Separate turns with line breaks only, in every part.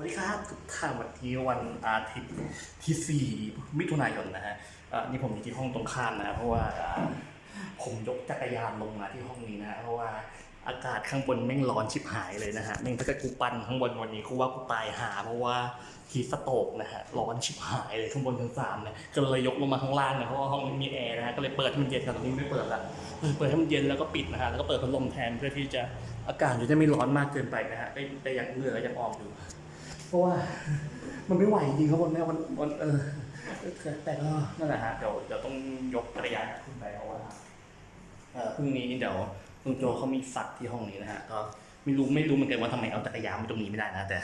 วัสดีครับทุกท่านวันนี้วันอาทิตย์ที่ 4 มิถุนายนนะฮะนี่ผมอยู่ที่ห้องตรงข้ามนะเพราะว่าผมยกจักรยานลงมาที่ห้องนี้นะเพราะว่าอากาศข้างบนแม่งร้อนชิบหายเลยนะฮะแม่งถ้าเกิดกูปั่นข้างบนวันนี้กูว่ากูตายหา เพราะว่าฮีสโตกนะฮะร้อนชิบหายเลยข้างบนชั้นสามเนี่ยก็เลยยกลงมาข้างล่างนะเพราะว่าห้องนี้มีแอร์นะฮะก็เลยเปิดให้มันเย็นกันตรงนี้ไม่เปิดละเปิดให้มันเย็นแล้วก็ปิดนะฮะแล้วก็เปิดพัดลมแทนเพื่อที่จะอากาศจะได้ไม่ร้อนมากเกินไปนะฮะแต่แต่ยังเหงื่อยังออกอยู่ เพราะว่ามันไม่ไหวจริงครับวันนี้วันวันเออแต่ก็นั่นแหละฮะเดี๋ยวเดี๋ยวต้องยกจักรยานขึ้นไปเพราะว่าเออพรุ่งนี้เดี๋ยวลุงโจเขามีสัตว์ที่ห้องนี้นะฮะก็ไม่รู้ไม่รู้เหมือนกันว่าทำไมเอาจักรยานมาตรงนี้ไม่ได้นะแต่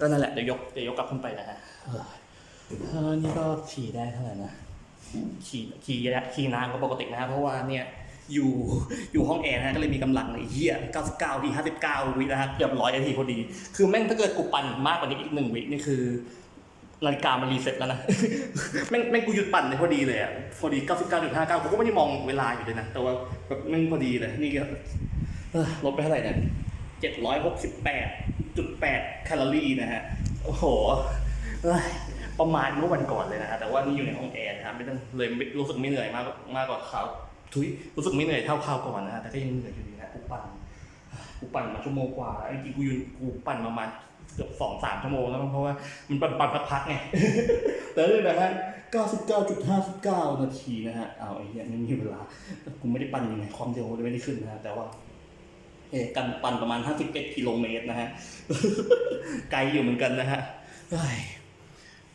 ก็นั่นแหละเดี๋ยวยกเดี๋ยวยกกลับขึ้นไปนะฮะเออเออนี่ก็ขี่ได้เท่าไหร่นะขี่ขี่ขี่นานก็ปกตินะฮะเพราะว่าเนี่ย อยู่อยู่ห้องแอร์นะฮะก็เลยมีกำลังไอ้เหี้ย99ที59 วินะฮะเกือบร้อยนาทีพอดี คือแม่งถ้าเกิดกูปั่นมากกว่านี้อีกหนึ่งวินี่คือนาฬิกามันรีเซ็ตแล้วนะ แม่งแม่งกูหยุดปั่นเลยพอดีเลยอะ พอดี 99.59กูก็ไม่ได้มองเวลาอยู่เลยนะ แต่ว่าแบบแม่งพอดีเลย นี่ก็ลดไปเท่าไหร่เนี่ย768.8แคลอรี่นะฮะ โอ้โห ประมาณเมื่อวันก่อนเลยนะฮะ แต่ว่านี่อยู่ในห้องแอร์นะฮะไม่ต้องเลยรู้สึกไม่เหนื่อยมากมากกว่าเขา ทุยรู้สึกไม่เหนื่อยเท่าคราวก่อนนะฮะแต่ก็ยังเหนื่อยอยู่ดีนะกูปั่นกูปั่นมาชั่วโมงกว่าไอ้จริงกูยืนกูปั่นประมาณเกือบสองสามชั่วโมงแล้วมั้งเพราะว่ามันปั่นปั่นพักๆไงแต่เลยนะฮะ99.59นาทีนะฮะเอาไอ้เหี้ยไม่มีเวลากูไม่ได้ปั่นยังไงความเร็วเลยไม่ได้ขึ้นนะฮะแต่ว่าเออกันปั่นประมาณ 51กิโลเมตรนะฮะ ไกลอยู่เหมือนกันนะฮะ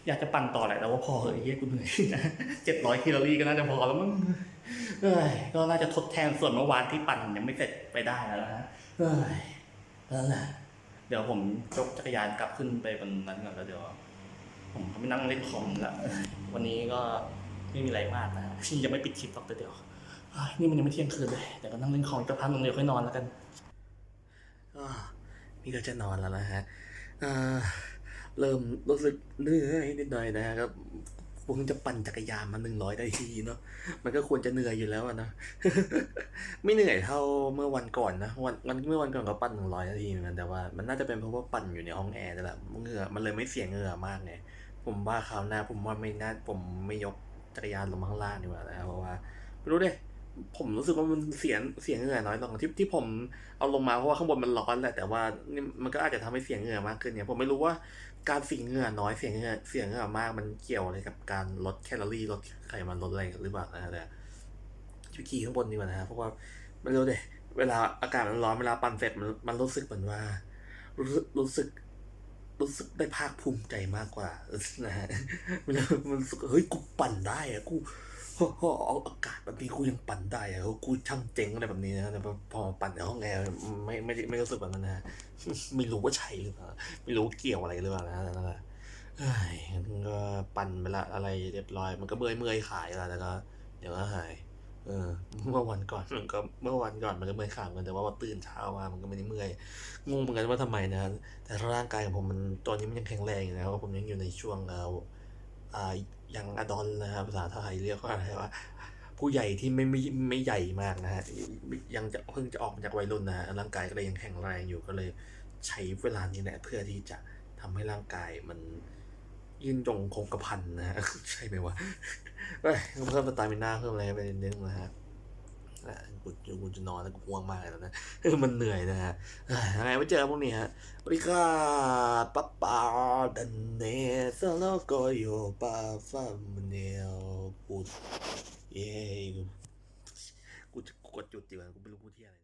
อยากจะปั่นต่อแหละแต่ว่าพอเหอะไอ้เหี้ยกูเหนื่อยนะ700แคลอรี่ก็น่าจะพอแล้วมั้ง ก็น่าจะทดแทนส่วนเมื่อวานที่ปั่นยังไม่เสร็จไปได้แล้วนะฮะเอ้ยนั่นแหละเดี๋ยวผมยกจักรยานกลับขึ้นไปบนนั้นก่อนแล้วเดี๋ยว ผมเขาไปนั่งเล่นคอมละวันนี้ก็ไม่มีอะไรมากนะฮะยังไม่ปิดคลิปหรอกแต่เดี๋ยวนี่มันยังไม่เที่ยงคืนเลยแต่ก็นั่งเล่นคอมอีกพักหนึงเดี๋ยวค่อยนอนแล้วกันก็นี่ก็จะนอนแล้วนะฮะเริ่มรู้สึกเหนื่อยนิดหน่อยนะฮะก็ เพิ่งจะปั่นจักรยานมาหนึ่งร้อยได้ทีเนาะมันก็ควรจะเหนื่อยอยู่แล้วนะไม่เหนื่อยเท่าเมื่อวันก่อนนะวันวันเมื่อวันก่อนก็ปั่นหนึ่งร้อยนาทีเหมือนกันแต่ว่ามันน่าจะเป็นเพราะว่าปั่นอยู่ในห้องแอร์แต่ละเหงื่อมันเลยไม่เสียเหงื่อมากไงผมว่าคราวหน้าผมว่าไม่น่าผมไม่ยกจักรยานลงมาข้างล่างดีกว่านะเพราะว่าไม่รู้เด้ ผมรู้สึกว่ามันเสียงเสียงเหงื่อน้อยลงที่ที่ผมเอาลงมาเพราะว่าข้างบนมันร้อนแหละแต่ว่านี่มันก็อาจจะทำให้เสียงเหงื่อมากขึ้นเนี่ยผมไม่รู้ว่าการเสียเหงื่อน้อยเสียงเหงื่อเสียงเหงื่อมากมันเกี่ยวอะไรกับการลดแคลอรี่ลดไขมันลดอะไรหรือเปล่านะแต่ชิวขี่ข้างบนดีกว่านะฮะเพราะว่าไม่รู้เลยเวลาอากาศมันร้อนเวลาปั่นเสร็จมันมันรู้สึกเหมือนว่า รู้สึกรู้สึกรู้สึกได้ภาคภูมิใจมากกว่านะฮะมันมันรู้สึกเฮ้ยกูปั่นได้อะกู เอาอากาศแบบนี้กูยังปั่นได้อะกูช่างเจ๋งอะไรแบบนี้นะแต่พอปั่นในห้องแอร์ไม่ไม่ไม่รู้สึกแบบนั้นนะไม่รู้ว่าใช่หรือเปล่าไม่รู้เกี่ยวอะไรหรือเปล่านะนั่นแหละก็ปั่นไปละอะไรเรียบร้อย มันก็เมื่อยเมื่อยขายแล้วแล้วก็เดี๋ยวก็หาย เออ เมื่อวันก่อนมันก็เมื่อวันก่อนมันก็เมื่อยขาเหมือนกันแต่ว่าพอตื่นเช้ามามันก็ไม่ได้เมื่อยงงเหมือนกันว่าทำไมนะแต่ร่างกายของผมมันตอนนี้มันยังแข็งแรงอยู่นะเพราะผมยังอยู่ในช่วงเอ่อ อ่ายังอดอนนะครับภาษาไทยเรียกว่าอะไรว่าผู้ใหญ่ที่ไม่ไม่ไม่ใหญ่มากนะฮะยังจะเพิ่งจะออกมาจากวัยรุ่นนะฮะร่างกายก็เลยยังแข็งแรงอยู่ก็เลยใช้เวลานี้แหละเพื่อที่จะทำให้ร่างกายมันยืนยงคงกระพันนะฮะใช่ไหมวะเอ้ยเพิ่มสตามิน่าเพิ่มอะไรไปนิดนึงนะฮะ อะกูจะกูจะนอนแล้วกูง่วงมากเลยแล้วนะมันเหนื่อยนะฮะอ้ยยังไงไม่เจอพวกนี้ฮะบริกาป๊าป๊าดันเนสโลโกโยปาฟามเนลกูเย้กูกูจะกดจุดดีกว่ากูที่อะไร